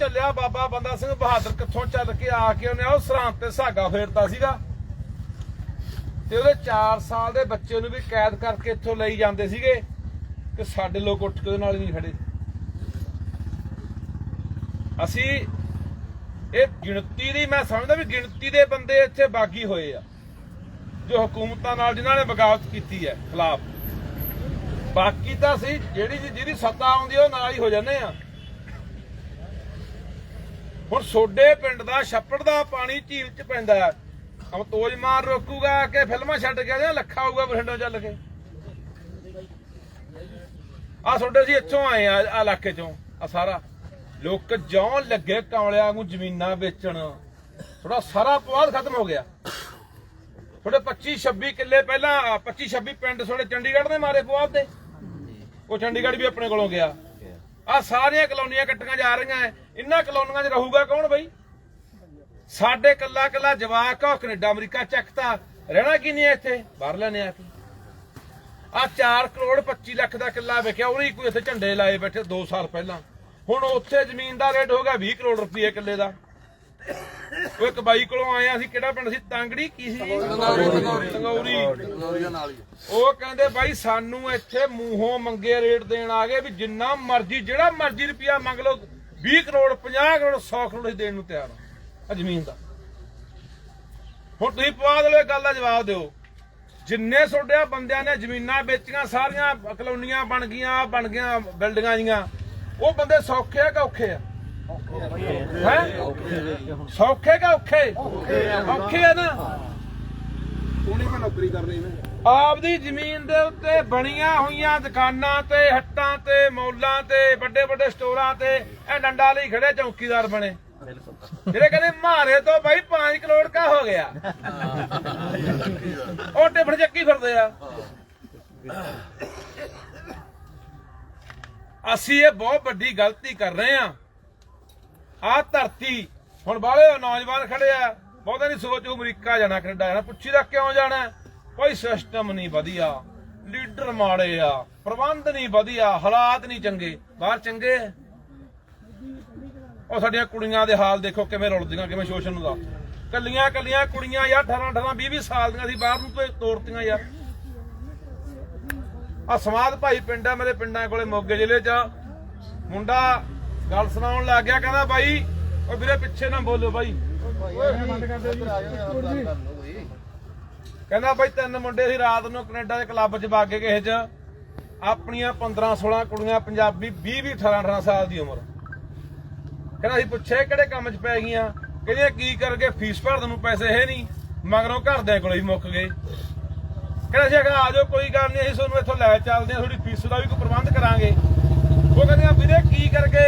ਚੱਲਿਆ ਬਾਬਾ ਬੰਦਾ ਸਿੰਘ ਬਹਾਦਰ ਕਿੱਥੋਂ ਚੱਲ ਕੇ ਆ ਕੇ ਉਹਨੇ ਉਹ ਸਰਹੰਦ ਤੇ ਸਾਗਾ ਫੇਰਦਾ ਸੀਗਾ। ਤੇ ਉਹਦੇ 4 ਸਾਲ ਦੇ ਬੱਚੇ ਨੂੰ ਵੀ ਕੈਦ ਕਰਕੇ ਇੱਥੋਂ ਲਈ ਜਾਂਦੇ ਸੀਗੇ ਤੇ ਸਾਡੇ ਲੋਕ ਉੱਠ ਕੇ ਉਹਦੇ ਨਾਲ ਨਹੀਂ ਖੜੇ। ਅਸੀਂ ਇਹ ਗਿਣਤੀ ਦੀ ਮੈਂ ਸਮਝਦਾ ਵੀ ਗਿਣਤੀ ਦੇ ਬੰਦੇ ਇੱਥੇ ਬਾਗੀ ਹੋਏ ਆ, ਜੋ ਹਕੂਮਤਾਂ ਨਾਲ ਜਿਨ੍ਹਾਂ ਨੇ ਬਗਾਵਤ ਕੀਤੀ ਹੈ ਖਿਲਾਫ। ਬਾਕੀ ਤਾਂ ਅਸੀਂ ਜਿਹੜੀ ਜਿਹਦੀ ਸੱਤਾ ਆਉਂਦੀ ਉਹ ਨਾਲ ਹੀ ਹੋ ਜਾਂਦੇ ਆ। ਹੁਣ ਸੋਡੇ ਪਿੰਡ ਦਾ ਛੱਪੜ ਦਾ ਪਾਣੀ ਝੀਲ 'ਚ ਪੈਂਦਾ ਅਮਤੋਜ ਮਾਰ ਰੋਕੂਗਾ ਕਿ ਫਿਲਮਾਂ ਛੱਡ ਕੇ ਜਾਂ ਲੱਖਾ ਆਊਗਾ ਬਠਿੰਡੋਂ ਚੱਲ ਕੇ। ਆ ਤੁਹਾਡੇ ਸੀ ਇੱਥੋਂ ਆਏ ਆ ਆ ਇਲਾਕੇ ਚੋਂ ਆ ਸਾਰਾ। ਲੋਕ ਜੌਂ ਲੱਗੇ ਕਮਲਿਆਂ ਨੂੰ ਜ਼ਮੀਨਾਂ ਵੇਚਣ। ਥੋੜਾ ਸਾਰਾ ਪਵਾਦ ਖਤਮ ਹੋ ਗਿਆ। ਥੋੜੇ 25 26 ਕਿੱਲੇ ਪਹਿਲਾਂ 25 26 ਪਿੰਡ ਥੋੜੇ ਚੰਡੀਗੜ੍ਹ ਦੇ ਮਾਰੇ ਪਵਾਦ ਦੇ ਉਹ ਚੰਡੀਗੜ੍ਹ ਵੀ ਆਪਣੇ ਕੋਲੋਂ ਗਿਆ। ਆ ਸਾਰੀਆਂ ਕਲੋਨੀਆਂ ਕੱਟੀਆਂ ਜਾ ਰਹੀਆਂ ਇਹਨਾਂ ਕਲੋਨੀਆਂ 'ਚ ਰਹੂਗਾ ਕੌਣ ਬਈ? ਸਾਡੇ ਕੱਲਾ ਕੱਲਾ ਜਵਾਕ ਆ, ਉਹ ਕੈਨੇਡਾ, ਅਮਰੀਕਾ ਚੱਕਤਾ ਰਹਿਣਾ ਕੀ ਨਹੀਂ ਇੱਥੇ? ਬਾਹਰ ਲੈਣੇ ਆ ਕੇ ਆ 4 ਕਰੋੜ 25 ਲੱਖ ਦਾ ਕਿੱਲਾ ਵਿਕਿਆ, ਉਹਨੇ ਕੋਈ ਇੱਥੇ ਝੰਡੇ ਲਾਏ ਬੈਠੇ 2 ਸਾਲ ਪਹਿਲਾਂ। ਹੁਣ ਉੱਥੇ ਜ਼ਮੀਨ ਦਾ ਰੇਟ ਹੋ ਗਿਆ 20 ਕਰੋੜ ਰੁਪਏ ਕਿੱਲੇ ਦਾ। ਉਹ ਇੱਕ ਬਾਈ ਕੋਲੋਂ ਆਏ ਆ ਅਸੀਂ, ਕਿਹੜਾ ਪਿੰਡ ਸੀ? ਤਾਂਗੜੀ ਕੀ ਸੀ? ਤੰਗੌਰੀ ਉਹ ਕਹਿੰਦੇ ਬਾਈ, ਸਾਨੂੰ ਇੱਥੇ ਮੂੰਹੋਂ ਮੰਗੇ ਰੇਟ ਦੇਣ ਆ ਗਏ ਵੀ ਜਿੰਨਾ ਮਰਜ਼ੀ, ਜਿਹੜਾ ਮਰਜ਼ੀ ਰੁਪਿਆ ਮੰਗ ਲਓ 20 ਕਰੋੜ 50 ਕਰੋੜ 100 ਕਰੋੜ ਅਸੀਂ ਦੇਣ ਨੂੰ ਤਿਆਰ ਆ। ਜ਼ਮੀਨ ਦਾ। ਹੁਣ ਤੁਸੀਂ ਪਵਾ ਦਿਓ ਇਹ ਗੱਲ ਦਾ ਜਵਾਬ ਦਿਓ। ਜਿੰਨੇ ਤੁਹਾਡੇ ਬੰਦਿਆਂ ਨੇ ਜ਼ਮੀਨਾਂ ਵੇਚੀਆਂ, ਸਾਰੀਆਂ ਕਲੋਨੀਆਂ ਬਣ ਗਈਆਂ ਬਣ ਗਈਆਂ, ਬਿਲਡਿੰਗਾਂ ਜੀਆਂ, ਉਹ ਬੰਦੇ ਸੌਖੇ ਆ ਕਿ ਔਖੇ ਆ? ਹੈ? ਸੌਖੇ ਕਿ ਔਖੇ? ਔਖੇ ਆ ਨਾ। ਉਹਨੇ ਮੈਂ ਨੌਕਰੀ ਕਰਨੀ ਮੈਂ ਆਪਦੀ ਜ਼ਮੀਨ ਦੇ ਉੱਤੇ ਬਣੀਆਂ ਹੋਈਆਂ ਦੁਕਾਨਾਂ ਤੇ ਹੱਟਾਂ ਤੇ ਮੌਲਾਂ ਤੇ ਵੱਡੇ ਵੱਡੇ ਸਟੋਰਾਂ ਤੇ ਇਹ ਡੰਡਾ ਲਈ ਖੜੇ ਚੌਕੀਦਾਰ ਬਣੇ। ਜਿਹੜੇ ਕਹਿੰਦੇ ਮਾਰੇ ਤੋਂ ਬਾਈ 5 ਕਰੋੜ ਕਾ ਹੋ ਗਿਆ। ਉਹ ਟਿਫਨ ਚੱਕੀ ਫਿਰਦੇ ਆ। ਅਸੀਂ ਇਹ ਬਹੁਤ ਵੱਡੀ ਗਲਤੀ ਕਰ ਰਹੇ ਆ ਆ ਧਰਤੀ, ਹੁਣ ਬਾਹਲੇ ਨੌਜਵਾਨ ਖੜੇ ਆ, ਬਹੁਤਾ ਨਹੀਂ ਸੋਚ ਅਮਰੀਕਾ ਜਾਣਾ, ਕੈਨੇਡਾ ਜਾਣਾ ਪੁੱਛੀਦਾ ਕਿਉਂ ਜਾਣਾ? ਕੋਈ ਸਿਸਟਮ ਨਹੀਂ ਵਧੀਆ ਲੀਡਰ ਮਾੜੇ ਆ, ਪ੍ਰਬੰਧ ਨਹੀਂ ਵਧੀਆ, ਹਾਲਾਤ ਨਹੀਂ ਚੰਗੇ, ਬਾਹਰ ਚੰਗੇ? ਉਹ ਸਾਡੀਆਂ ਕੁੜੀਆਂ ਦੇ ਹਾਲ ਦੇਖੋ ਕਿਵੇਂ ਰੁਲਦੀਆਂ, ਕਿਵੇਂ ਸ਼ੋਸ਼ਣ ਦਾ ਕੱਲੀਆਂ ਕੱਲੀਆਂ ਕੁੜੀਆਂ ਯਾਰ 18 18 20 20 ਸਾਲ ਦੀਆਂ ਸੀ, ਬਾਹਰ ਨੂੰ ਤੇ ਤੋਰਤੀਆਂ ਯਾਰ। ਆ ਸਮਾਦ ਭਾਈ ਪਿੰਡ ਆ, ਮੇਰੇ ਪਿੰਡਾਂ ਕੋਲੇ ਮੋਗੇ ਜ਼ਿਲ੍ਹੇ 'ਚ। ਮੁੰਡਾ ਗੱਲ ਸੁਣਾਉਣ ਲੱਗ ਗਿਆ, ਕਹਿੰਦਾ ਬਾਈ ਉਹ ਵੀਰੇ ਪਿੱਛੇ ਨਾ ਬੋਲੋ ਬਾਈ। ਕਹਿੰਦਾ ਬਾਈ, ਤਿੰਨ ਮੁੰਡੇ ਸੀ ਰਾਤ ਨੂੰ ਕੈਨੇਡਾ ਦੇ ਕਲੱਬ 'ਚ ਵਗ ਕਿਸੇ 'ਚ। ਆਪਣੀਆਂ 15 16 ਕੁੜੀਆਂ ਪੰਜਾਬੀ 20 20 18 18 ਸਾਲ ਦੀ ਉਮਰ। ਕਹਿੰਦਾ ਅਸੀਂ ਪੁੱਛੇ ਕਿਹੜੇ ਕੰਮ 'ਚ ਪੈ ਗਈਆਂ? ਕਹਿੰਦੇ ਕੀ ਕਰਕੇ ਫੀਸ ਭਰਨ ਨੂੰ ਪੈਸੇ ਹੈ ਨਹੀਂ, ਮਗਰੋਂ ਘਰਦਿਆਂ ਕੋਲ ਹੀ ਮੁੱਕ ਗਏ। ਕਹਿੰਦਾ ਸੀ ਅਗਾ ਆਜੋ ਕੋਈ ਗੱਲ ਨਹੀਂ, ਅਸੀਂ ਤੁਹਾਨੂੰ ਇੱਥੋਂ ਲੈ ਚੱਲਦੇ ਹਾਂ ਥੋੜੀ ਫੀਸ ਦਾ ਵੀ ਕੋਈ ਪ੍ਰਬੰਧ ਕਰਾਂਗੇ। ਉਹ ਕਹਿੰਦੇ ਵੀਰੇ ਕੀ ਕਰਕੇ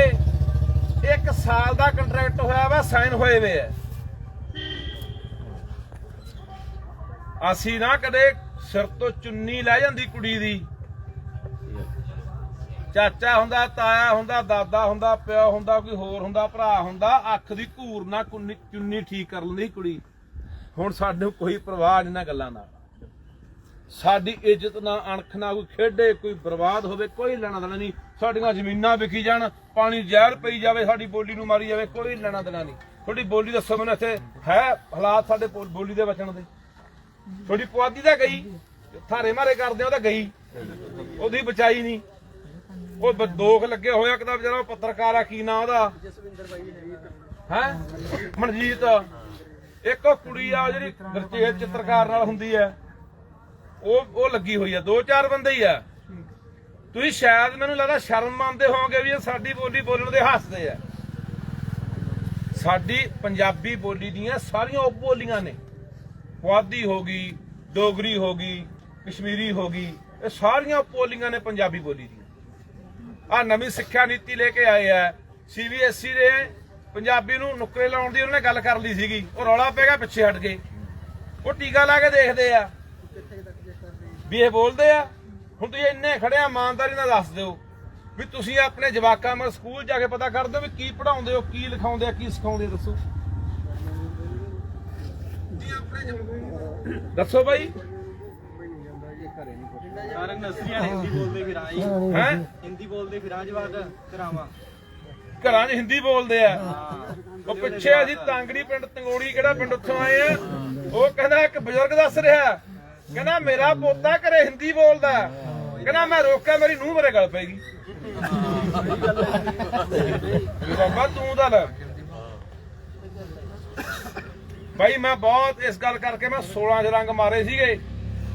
ਇੱਕ ਸਾਲ ਦਾ ਕੰਟਰੈਕਟ ਹੋਇਆ ਵਾ, ਸਾਈਨ ਹੋਏ ਵੇ ਆ। ਅਸੀਂ ਨਾ ਕਦੇ ਸਿਰ ਤੋਂ ਚੁੰਨੀ ਲੈ ਜਾਂਦੀ ਕੁੜੀ ਦੀ। ਚਾਚਾ ਹੁੰਦਾ, ਤਾਇਆ ਹੁੰਦਾ, ਦਾਦਾ ਹੁੰਦਾ, ਪਿਓ ਹੁੰਦਾ, ਕੋਈ ਹੋਰ ਹੁੰਦਾ, ਭਰਾ ਹੁੰਦਾ, ਅੱਖ ਦੀ ਘੂਰ ਨਾ ਚੁੰਨੀ ਠੀਕ ਕਰ ਲੈਂਦੀ ਕੁੜੀ। ਹੁਣ ਸਾਨੂੰ ਕੋਈ ਪਰਵਾਹ ਨਹੀਂ ਨਾ ਗੱਲਾਂ ਨਾਲ। ਸਾਡੀ ਇੱਜ਼ਤ ਨਾ ਅਣਖ ਨਾ ਕੋਈ ਖੇਡੇ, ਕੋਈ ਬਰਬਾਦ ਹੋਵੇ, ਕੋਈ ਲੈਣਾ ਦੇਣਾ ਨਹੀਂ। ਸਾਡੀਆਂ ਜ਼ਮੀਨਾਂ ਵਿਕੀ ਜਾਣ, ਪਾਣੀ ਜ਼ਹਿਰ ਪਈ ਜਾਵੇ, ਸਾਡੀ ਬੋਲੀ ਨੂੰ ਮਾਰੀ ਜਾਵੇ, ਕੋਈ ਲੈਣਾ ਦੇਣਾ ਨਹੀਂ। ਤੁਹਾਡੀ ਬੋਲੀ ਦੱਸੋ ਮੈਨੂੰ ਇੱਥੇ ਹੈ, ਹਾਲਾਤ ਸਾਡੇ ਬੋਲੀ ਦੇ ਬਚਣ ਦੇ। ਤੁਹਾਡੀ ਪੁਆਧੀ ਤਾਂ ਗਈ, ਥਾਰੇ ਮਾਰੇ ਕਰਦੇ ਉਹ ਤਾਂ ਗਈ। ਉਹਦੀ ਬਚਾਈ ਨਹੀਂ। ਉਹ ਬ- ਦੋਖ ਲੱਗੇ ਹੋਇਆ ਕਿਦਾ ਵਿਚਾਰਾ ਪੱਤਰਕਾਰ ਆ, ਕੀ ਨਾਂ ਉਹਦਾ? ਹੈ? ਮਨਜੀਤ। ਇੱਕ ਕੁੜੀ ਆ ਜਿਹੜੀ ਗੁਰਤੇਜ ਚਿੱਤਰਕਾਰ ਨਾਲ ਹੁੰਦੀ ਹੈ। ਉਹ ਉਹ ਲੱਗੀ ਹੋਈ ਆ, ਦੋ ਚਾਰ ਬੰਦੇ ਹੀ ਆ। ਤੁਸੀਂ ਸ਼ਾਇਦ ਮੈਨੂੰ ਲੱਗਦਾ ਸ਼ਰਮ ਮੰਨਦੇ ਹੋਵੋਗੇ ਵੀ ਇਹ ਸਾਡੀ ਬੋਲੀ ਬੋਲਣ ਦੇ ਹੱਸਦੇ ਆ। ਸਾਡੀ ਪੰਜਾਬੀ ਬੋਲੀ ਦੀਆਂ ਸਾਰੀਆਂ ਉਪ ਬੋਲੀਆਂ ਨੇ। ਪੁਆਧੀ ਹੋ ਗਈ, ਡੋਗਰੀ ਹੋ ਗਈ, ਕਸ਼ਮੀਰੀ ਹੋ ਗਈ, ਇਹ ਸਾਰੀਆਂ ਉਪ ਬੋਲੀਆਂ ਨੇ ਪੰਜਾਬੀ ਬੋਲੀ ਦੀਆਂ। ਆ ਨਵੀਂ ਸਿੱਖਿਆ ਨੀਤੀ ਲੈ ਕੇ ਆਏ ਆ। ਸੀਬੀਐਸਈ ਦੇ ਪੰਜਾਬੀ ਨੂੰ ਨੁਕਰੇ ਲਾਉਣ ਦੀ ਉਹਨਾਂ ਨੇ ਗੱਲ ਕਰ ਲਈ ਸੀਗੀ। ਉਹ ਰੌਲਾ ਪੈਗਾ ਪਿੱਛੇ ਹਟ ਗਏ ਉਹ ਟੀਕਾ ਲਾ ਕੇ ਦੇਖਦੇ ਆ। ਵੀ ਇਹ ਬੋਲਦੇ ਆ? ਹੁਣ ਤੁਸੀਂ ਇੰਨੇ ਖੜਿਆ ਇਮਾਨਦਾਰੀ ਨਾਲ ਦੱਸ ਦਿਓ। ਵੀ ਤੁਸੀਂ ਆਪਣੇ ਜਵਾਕਾਂ ਨੂੰ ਸਕੂਲ ਜਾ ਕੇ ਪਤਾ ਕਰਦੇ ਹੋ ਵੀ ਕੀ ਪੜਾਉਂਦੇ ਹੋ ਕੀ ਲਿਖਾਉਂਦੇ ਆ ਕੀ ਸਿਖਾਉਂਦੇ ਆ ਦੱਸੋ। ਦੱਸੋ ਬਾਈ। ਸਾਰੇ ਨਸਰੀਆਂ ਹਿੰਦੀ ਬੋਲਦੇ ਫਿਰ ਆਈ ਹੈ? ਹਿੰਦੀ ਬੋਲਦੇ ਫਿਰ ਆ ਜਵਾਕ ਕਰਾਵਾ ਘਰਾਂ 'ਚ ਹਿੰਦੀ ਬੋਲਦੇ ਆ। ਉਹ ਪਿੱਛੇ ਅਸੀਂ ਤਾਂਗੜੀ ਪਿੰਡ ਤੰਗੋੜੀ ਕਿਹੜਾ ਪਿੰਡ ਉੱਥੋਂ ਆਏ ਆ? ਉਹ ਕਹਿੰਦਾ ਇੱਕ ਬਜ਼ੁਰਗ ਦੱਸ ਰਿਹਾ। ਕਹਿੰਦਾ, ਮੇਰਾ ਪੋਤਾ ਘਰੇ ਹਿੰਦੀ ਬੋਲਦਾ। ਕਹਿੰਦਾ, ਮੈਂ ਰੋਕਿਆ, ਮੇਰੀ ਨੂੰਹ ਮੇਰੇ ਗਲ ਪੈਗੀ ਵੀ ਬਾਬਾ, ਤੂੰ ਤਾਂ ਲੈ। ਭਾਈ ਮੈਂ ਬਹੁਤ ਇਸ ਗੱਲ ਕਰਕੇ ਮੈਂ 16 ਚ ਰੰਗ ਮਾਰੇ ਸੀਗੇ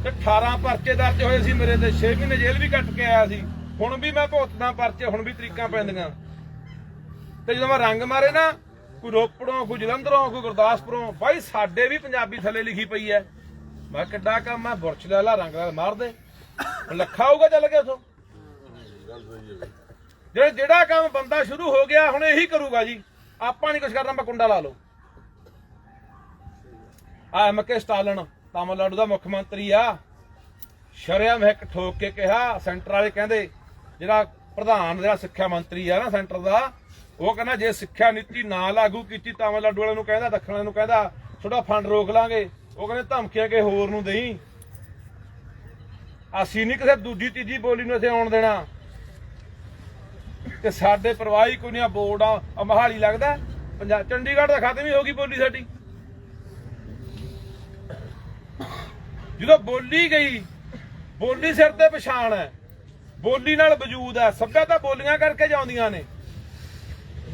ਤੇ 18 ਪਰਚੇ ਦਰਜ ਹੋਏ ਸੀ ਮੇਰੇ ਤੇ 6 ਮਹੀਨੇ ਜੇਲ੍ਹ ਵੀ ਕੱਟ ਕੇ ਆਇਆ ਸੀ। ਹੁਣ ਵੀ ਮੈਂ ਭੁਗਤਦਾ ਪਰਚੇ, ਹੁਣ ਵੀ ਤਰੀਕਾਂ ਪੈਂਦੀਆਂ। ਤੇ ਜਦੋਂ ਮੈਂ ਰੰਗ ਮਾਰੇ ਨਾ, ਕੋਈ ਰੋਪੜੋਂ, ਕੋਈ ਜਲੰਧਰੋਂ, ਕੋਈ ਗੁਰਦਾਸਪੁਰੋਂ ਭਾਈ ਸਾਡੇ ਵੀ ਪੰਜਾਬੀ ਥੱਲੇ ਲਿਖੀ ਪਈ ਐ ਮੈਂ ਕਿਹਾ, ਕਿੱਡਾ ਕੰਮ ਮੈਂ ਬੁਰਸ਼ ਲੈ ਲਾ, ਰੰਗ ਨਾਲ ਮਾਰ ਦੇ। ਲੱਖਾ ਆਊਗਾ ਚੱਲ ਗਿਆ ਉਥੋਂ। ਜਿਹੜਾ ਜਿਹੜਾ ਕੰਮ ਬੰਦਾ ਸ਼ੁਰੂ ਹੋ ਗਿਆ, ਹੁਣ ਇਹੀ ਕਰੂਗਾ ਜੀ। ਆਪਾਂ ਨਹੀਂ ਕੁਝ ਕਰਨਾ ਮੈਂ ਕੁੰਡਾ ਲਾ ਲਓ। ਆ ਐਮ ਕੇ ਸਟਾਲਨ, ਤਾਮਿਲਨਾਡੂ ਦਾ ਮੁੱਖ ਮੰਤਰੀ ਆ। ਸ਼ਰਿਆਮ ਇੱਕ ਠੋਕ ਕੇ ਕਿਹਾ, ਸੈਂਟਰ ਵਾਲੇ ਕਹਿੰਦੇ, ਜਿਹੜਾ ਪ੍ਰਧਾਨ, ਜਿਹੜਾ ਸਿੱਖਿਆ ਮੰਤਰੀ ਆ ਨਾ ਸੈਂਟਰ ਦਾ, ਉਹ ਕਹਿੰਦਾ, ਜੇ ਸਿੱਖਿਆ ਨੀਤੀ ਨਾ ਲਾਗੂ ਕੀਤੀ, ਤਾਮਿਲਨਾਡੂ ਵਾਲਿਆਂ ਨੂੰ ਕਹਿੰਦਾ, ਦੱਖਣ ਵਾਲਿਆਂ ਨੂੰ ਕਹਿੰਦਾ ਥੋੜਾ ਫੰਡ ਰੋਕ ਲਾਂਗੇ। ਉਹ ਕਹਿੰਦੇ ਧਮਕੀਆਂ ਕੇ ਹੋਰ ਨੂੰ ਦੇਈ। ਅਸੀਂ ਨਹੀਂ ਕਿਸੇ ਦੂਜੀ ਤੀਜੀ ਬੋਲੀ ਨੂੰ ਅਸੀਂ ਆਉਣ ਦੇਣਾ। ਤੇ ਸਾਡੇ ਪਰਵਾਹੀ ਕੋਈ ਨਹੀਂ ਬੋਰਡ ਆ, ਆਹ ਮੋਹਾਲੀ ਲੱਗਦਾ। ਪੰਜਾਬ ਚੰਡੀਗੜ੍ਹ ਦਾ ਖਤਮ ਹੀ ਹੋ ਗਈ ਬੋਲੀ ਸਾਡੀ। ਜਦੋਂ ਬੋਲੀ ਗਈ, ਬੋਲੀ ਸਿਰ ਤੇ ਪਛਾਣ ਹੈ। ਬੋਲੀ ਨਾਲ ਵਜੂਦ ਹੈ। ਸੱਭਿਅਤਾ ਬੋਲੀਆਂ ਕਰਕੇ ਜਾਂਦੀਆਂ ਨੇ।